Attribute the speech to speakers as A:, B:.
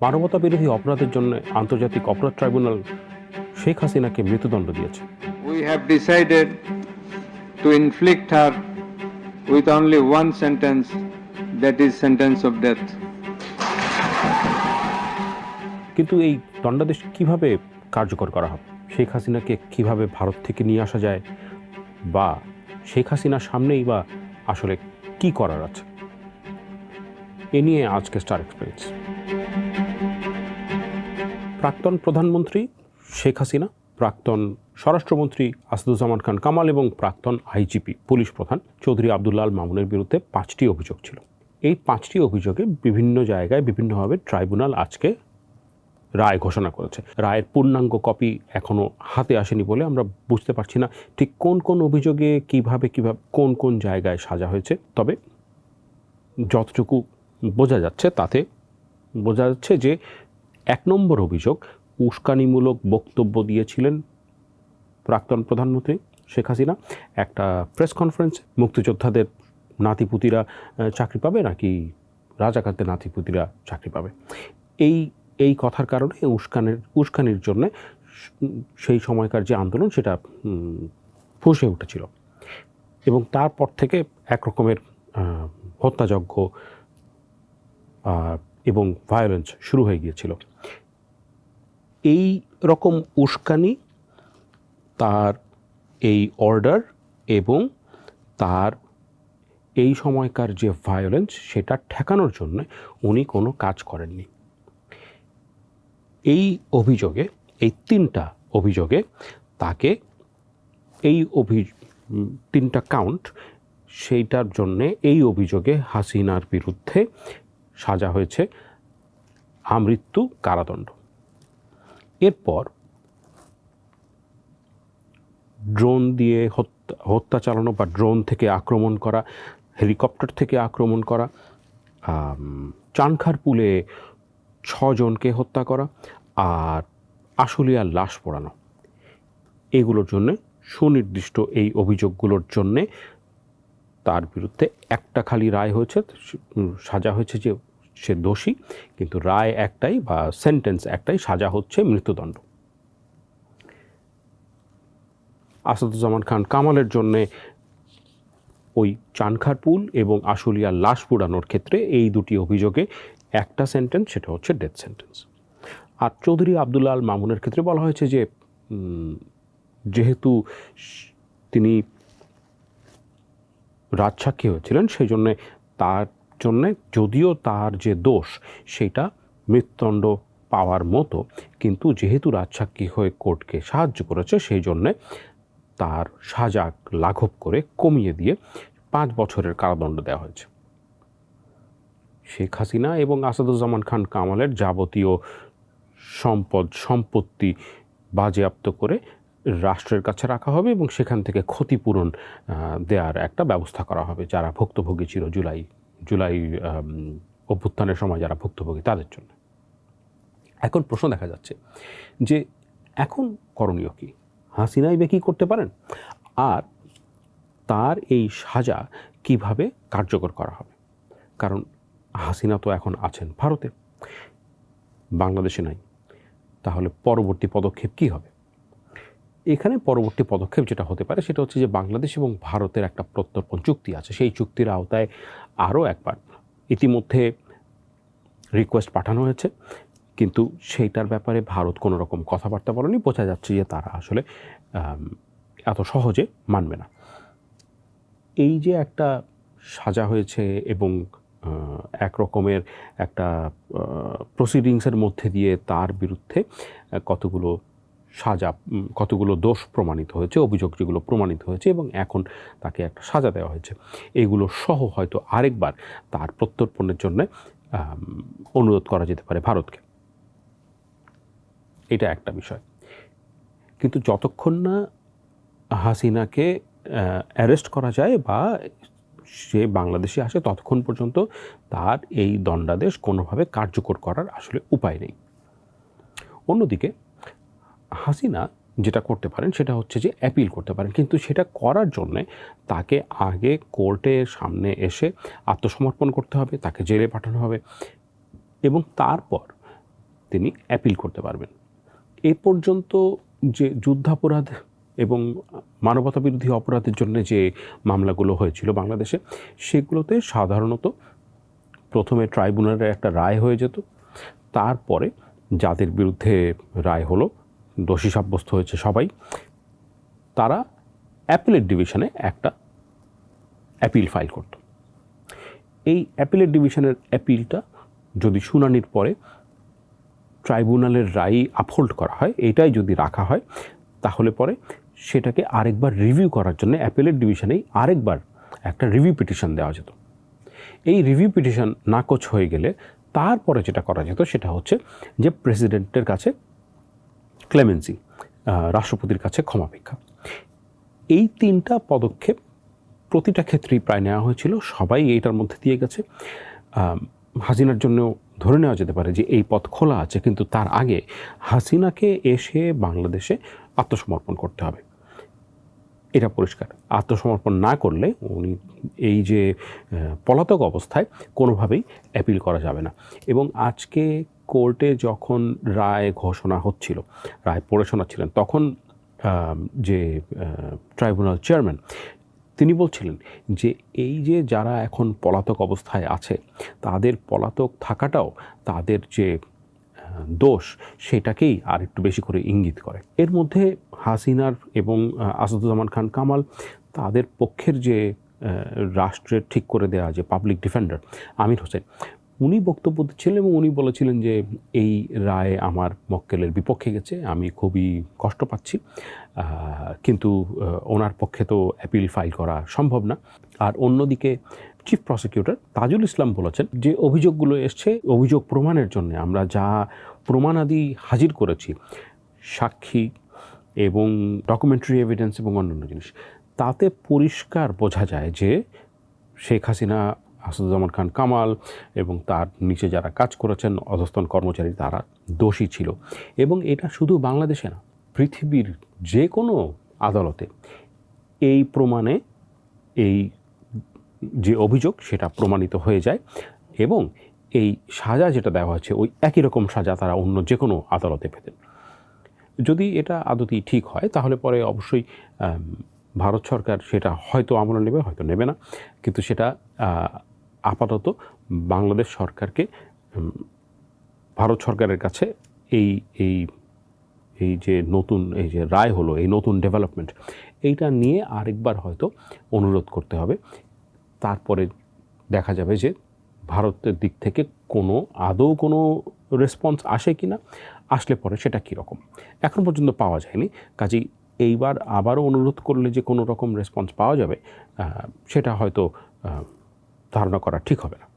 A: মানবতা বিরোধী অপরাধের জন্য আন্তর্জাতিক অপরাধ ট্রাইব্যুনাল শেখ হাসিনাকে মৃত্যুদণ্ড দিয়েছে।
B: We have decided to inflict her with only one sentence, that is sentence of death.
A: কিন্তু এই দণ্ডাদেশ কীভাবে কার্যকর করা হবে? শেখ হাসিনাকে কীভাবে ভারত থেকে নিয়ে আসা যায়? বা শেখ হাসিনার সামনেই বা আসলে কি করার আছে? এ নিয়ে আজকে স্টার এক্সপিরিয়েন্স প্রাক্তন প্রধানমন্ত্রী শেখ হাসিনা, প্রাক্তন স্বরাষ্ট্রমন্ত্রী আসাদুজ্জামান খান কামাল এবং প্রাক্তন আইজিপি পুলিশ প্রধান চৌধুরী আবদুল্লাল মামুনের বিরুদ্ধে পাঁচটি অভিযোগ ছিল। এই পাঁচটি অভিযোগে বিভিন্ন জায়গায় বিভিন্নভাবে ট্রাইব্যুনাল আজকে রায় ঘোষণা করেছে। রায়ের পূর্ণাঙ্গ কপি এখনও হাতে আসেনি বলে আমরা বুঝতে পারছি না ঠিক কোন কোন অভিযোগে কীভাবে কীভাবে কোন কোন জায়গায় সাজা হয়েছে। তবে যতটুকু বোঝা যাচ্ছে তাতে বোঝা যাচ্ছে যে এক নম্বর অভিযোগ, উস্কানিমূলক বক্তব্য দিয়েছিলেন প্রাক্তন প্রধানমন্ত্রী শেখ হাসিনা। একটা প্রেস কনফারেন্স মুক্তিযোদ্ধাদের নাতিপুতিরা চাকরি পাবে নাকি রাজাকারদের নাতিপুতিরা চাকরি পাবে? এই এই কথার কারণে উস্কানের, উস্কানির জন্য সেই সময়কার যে আন্দোলন সেটা ফুঁসে উঠেছিল। এবং তারপর থেকে এক রকমের হত্যাযজ্ঞ এবং ভায়োলেন্স শুরু হয়ে গিয়েছিল। এই রকম উস্কানি, তার এই অর্ডার এবং তার এই সময়কার যে ভায়োলেন্স সেটা ঠেকানোর জন্য উনি কোনো কাজ করেননি। এই অভিযোগে, এই তিনটা অভিযোগে তাকে এই অভি, তিনটা কাউন্ট সেইটার জন্যে এই অভিযোগে হাসিনার বিরুদ্ধে সাজা হয়েছে আমৃত্যু কারাদণ্ড। এরপর ড্রোন দিয়ে হত্যা হত্যা চালানো বা ড্রোন থেকে আক্রমণ করা, হেলিকপ্টার থেকে আক্রমণ করা চানখার পুলে ছজনকে হত্যা করা আর আশুলিয়ার লাশ পড়ানো। এগুলোর জন্যে সুনির্দিষ্ট এই অভিযোগগুলোর জন্যে তার বিরুদ্ধে একটা খালি রায় হয়েছে সাজা হয়েছে যে সে দোষী, কিন্তু রায় একটাই বা সেন্টেন্স একটাই, সাজা হচ্ছে মৃত্যুদণ্ড। আসাদুজ্জামান খান কামালের জন্যে ওই চানখার পুল এবং আশুলিয়ার লাশ পোড়ানোর ক্ষেত্রে এই দুটি অভিযোগে একটা সেন্টেন্স সেটা হচ্ছে ডেথ সেন্টেন্স আর চৌধুরী আবদুল্লাহ আল মামুনের ক্ষেত্রে বলা হয়েছে যে যেহেতু তিনি রাজসাক্ষী হয়েছিলেন, সেই জন্যে তার জন্যে যদিও তার যে দোষ, সেটা মৃত্যুদণ্ড পাওয়ার মতো, কিন্তু যেহেতু রাজসাক্ষী হয়ে কোর্টকে সাহায্য করেছে, সেই জন্যে তার সাজা লাঘব করে কমিয়ে দিয়ে পাঁচ বছরের কারাদণ্ড দেওয়া হয়েছে। শেখ হাসিনা এবং আসাদুজ্জামান খান কামালের যাবতীয় সম্পদ, সম্পত্তি বাজেয়াপ্ত করে রাষ্ট্রের কাছে রাখা হবে এবং সেখান থেকে ক্ষতিপূরণ দেওয়ার একটা ব্যবস্থা করা হবে, যারা ভুক্তভোগী ছিল জুলাই জুলাই অভ্যুত্থানের সময় যারা ভুক্তভোগী, তাদের জন্য। এখন প্রশ্ন দেখা যাচ্ছে যে এখন করণীয় কি? হাসিনাই বা কী করতে পারেন? আর তার এই সাজা কীভাবে কার্যকর করা হবে? কারণ হাসিনা তো এখন আছেন ভারতে। বাংলাদেশে নাই। তাহলে পরবর্তী পদক্ষেপ কি হবে? এখানে পরবর্তী পদক্ষেপ যেটা হতে পারে সেটা হচ্ছে যে বাংলাদেশ এবং ভারতের একটা প্রত্যর্পণ চুক্তি আছে। সেই চুক্তির আওতায় আরও একবার ইতিমধ্যে রিকোয়েস্ট পাঠানো হয়েছে। কিন্তু সেইটার ব্যাপারে ভারত কোনো রকম কথাবার্তা বলেনি। বোঝা যাচ্ছে যে তারা আসলে এত সহজে মানবে না। এই যে একটা সাজা হয়েছে এবং এক রকমের একটা প্রসিডিংসের মধ্যে দিয়ে তার বিরুদ্ধে কতগুলো সাজা কতগুলো দোষ প্রমাণিত হয়েছে, অভিযোগ যেগুলো প্রমাণিত হয়েছে এবং এখন তাকে একটা সাজা দেওয়া হয়েছে। এগুলো সহ হয়তো আরেকবার তার প্রত্যর্পণের জন্য অনুরোধ করা যেতে পারে ভারতকে। এটা একটা বিষয়। কিন্তু যতক্ষণ না হাসিনাকে অ্যারেস্ট করা যায় বা সে বাংলাদেশে আসে, ততক্ষণ পর্যন্ত তার এই দণ্ডাদেশ কোনোভাবে কার্যকর করার আসলে উপায় নেই। অন্যদিকে হাসিনা যেটা করতে পারেন, সেটা হচ্ছে যে অ্যাপিল করতে পারেন। কিন্তু সেটা করার জন্যে তাকে আগে কোর্টের সামনে এসে আত্মসমর্পণ করতে হবে, তাকে জেলে পাঠানো হবে এবং তারপর তিনি অ্যাপিল করতে পারবেন। এ পর্যন্ত যে যুদ্ধাপরাধ এবং মানবতা বিরোধী অপরাধের জন্য যে মামলাগুলো হয়েছিল বাংলাদেশে, সেগুলোতে সাধারণত প্রথমে ট্রাইব্যুনালের একটা রায় হয়ে যেত। তারপরে যাদের বিরুদ্ধে রায় হলো দোষী সাব্যস্ত হয়েছে সবাই, তারা অ্যাপিলেট ডিভিশনে একটা অ্যাপিল ফাইল করত। এই অ্যাপিলেট ডিভিশনের অ্যাপিলটা যদি শুনানির পরে ট্রাইব্যুনালের রায় আপহোল্ড করা হয় এটাই যদি রাখা হয়, তাহলে পরে সেটাকে আরেকবার রিভিউ করার জন্য অ্যাপিলেট ডিভিশনেই আরেকবার একটা রিভিউ পিটিশন দেওয়া যেত। এই রিভিউ পিটিশন নাকচ হয়ে গেলে তারপরে যেটা করা যেত সেটা হচ্ছে যে প্রেসিডেন্টের কাছে ক্লেমেন্সি রাষ্ট্রপতির কাছে ক্ষমাভিক্ষা এই তিনটা পদক্ষেপ প্রতিটা ক্ষেত্রেই প্রায় নেওয়া হয়েছিল। সবাই এইটার মধ্যে দিয়ে গেছে। হাসিনার জন্য ধরে নেওয়া যেতে পারে যে এই পথ খোলা আছে, কিন্তু তার আগে হাসিনাকে এসে বাংলাদেশে আত্মসমর্পণ করতে হবে। এটা পরিষ্কার। আত্মসমর্পণ না করলে উনি এই যে পলাতক অবস্থায় কোনোভাবেই অ্যাপিল করা যাবে না। এবং আজকে কোর্টে যখন রায় ঘোষণা হচ্ছিল, রায় পড়ে শোনাচ্ছিলেন, তখন যে ট্রাইব্যুনাল চেয়ারম্যান, তিনি বলছিলেন যে, এই যে যারা এখন পলাতক অবস্থায় আছে, তাদের পলাতক থাকাটাও তাদের যে দোষ, সেটাকেই আর একটু বেশি করে ইঙ্গিত করে। এর মধ্যে হাসিনার এবং আসাদুজ্জামান খান কামাল, তাদের পক্ষের যে রাষ্ট্রের ঠিক করে দেওয়া যে পাবলিক ডিফেন্ডার আমির হোসেন উনি বক্তব্য দিচ্ছিলেন এবং উনি বলেছিলেন যে এই রায় আমার মক্কেলের বিপক্ষে গেছে, আমি খুবই কষ্ট পাচ্ছি। কিন্তু ওনার পক্ষে তো অ্যাপিল ফাইল করা সম্ভব না। আর অন্যদিকে চিফ প্রসিকিউটর তাজুল ইসলাম বলেছেন যে অভিযোগগুলো এসছে, অভিযোগ প্রমাণের জন্য আমরা যা প্রমাণাদি হাজির করেছি, সাক্ষী এবং ডকুমেন্টারি এভিডেন্স এবং অন্যান্য জিনিস, তাতে পরিষ্কার বোঝা যায় যে শেখ হাসিনা আসাদুজ্জামান খান কামাল এবং তার নিচে যারা কাজ করেছেন অধস্তন কর্মচারী তারা দোষী ছিল। এবং এটা শুধু বাংলাদেশে না, পৃথিবীর যে কোনো আদালতে এই প্রমাণে এই যে অভিযোগ সেটা প্রমাণিত হয়ে যায় এবং এই সাজা যেটা দেওয়া হয়েছে ওই একই রকম সাজা তারা অন্য যে কোনো আদালতে পেতেন। যদি এটা আদতি ঠিক হয়, তাহলে পরে অবশ্যই ভারত সরকার সেটা হয়তো আমলে নেবে, হয়তো নেবে না। কিন্তু সেটা আপাতত বাংলাদেশ সরকারকে ভারত সরকারের কাছে এই এই এই যে নতুন, এই যে রায় হলো, এই নতুন ডেভেলপমেন্ট এইটা নিয়ে আরেকবার হয়তো অনুরোধ করতে হবে। তারপরে দেখা যাবে যে ভারতের দিক থেকে কোনো, আদৌ কোনো রেসপন্স আসে কি না আসলে পরে সেটা কীরকম। এখন পর্যন্ত পাওয়া যায়নি। কাজেই এইবার আবারও অনুরোধ করলে যে কোনো রকম রেসপন্স পাওয়া যাবে সেটা হয়তো ধারণা করা ঠিক হবে না।